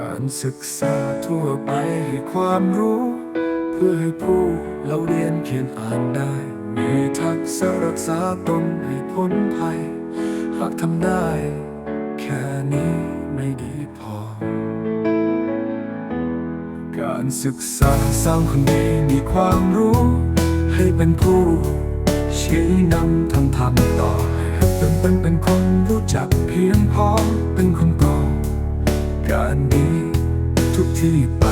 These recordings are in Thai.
การศึกษาทั่วไปให้ความรู้ เพื่อให้ผู้เราเรียนเขียนอ่านได้ มีทักษะรักษาตนให้พ้นภัย หากทำได้ แค่นี้ไม่ดีพอ การศึกษาสร้างคนดีมีความรู้ ให้เป็นผู้ชี้นำทางธรรมต่อให้เป็นเป็นเป็นคนรู้จักเพียงพอเป็น ที่ไป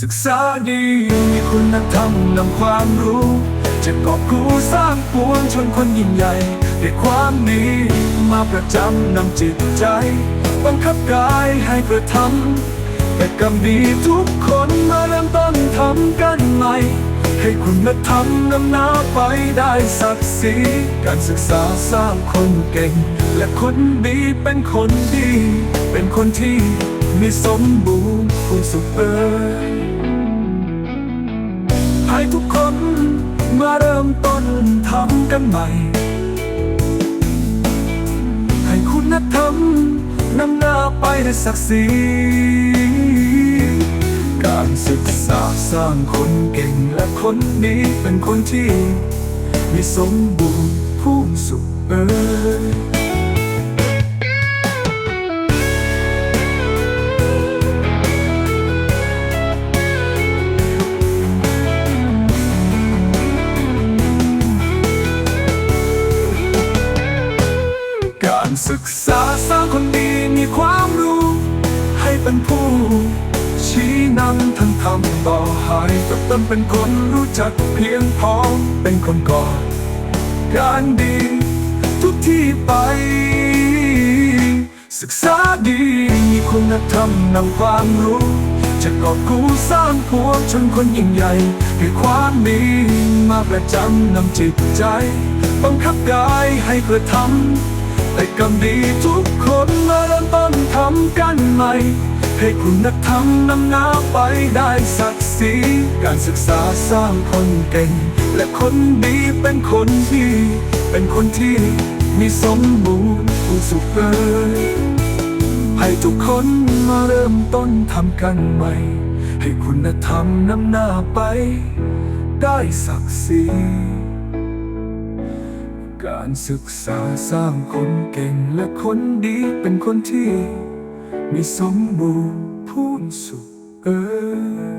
ศึกษาดีมีคุณธรรมนำความรู้ จะกอบกู้สร้างปวงชนคนยิ่งใหญ่ด้วยความดีมาประจำนำจิตใจ บังคับกายให้กระทำแต่กรรมดีทุกคนมาเริ่มต้นทำกันใหม่ ให้คุณธรรมนำหน้าไปได้ศักดิ์ศรีการศึกษาสร้างคนเก่ง และคนดีเป็นคนดี เป็นคนที่มีสมบูรณ์ผู้สุขเอ่ยให้ทุกคนมาเริ่มต้นทำกันใหม่ ให้คุณธรรมนำหน้าไปได้ศักดิ์ศรี การศึกษาสร้างคนเก่งและคนดีเป็นคนที่มีสมบูรณ์ผู้สุขเอ่ยการศึกษาสร้างคนดีมีความรู้ ให้เป็นผู้ำทางธรรมต่อให้กับต้นเป็นคนรู้จักเพียงพอเป็นคนก่อนการดี ทุกที่ไป ศึกษาดีมีคุณธรรมนำความรู้ จะกอบกู้สร้างพวกชนคนยิ่งใหญ่ด้วยความดีมาประจำนำจิตใจ บังคับกายให้กระทำแต่กรรมดีทุกคนมาเริ่มต้นทำกันใหม่ ให้คุณธรรมนำหน้าไปได้ศักดิ์ศรีการศึกษาสร้างคนเก่ง และคนดีเป็นคนดีเป็นคนที่มีสมบูรณ์ผู้สุขเอ่ยให้ทุกคนมาเริ่มต้นทำกันใหม่ ให้คุณธรรมนำหน้าไป ได้ศักดิ์ศรีการศึกษาสร้างคนเก่งและคนดีเป็นคนที่ มีสมบูรณ์พูนสุขเอ่ย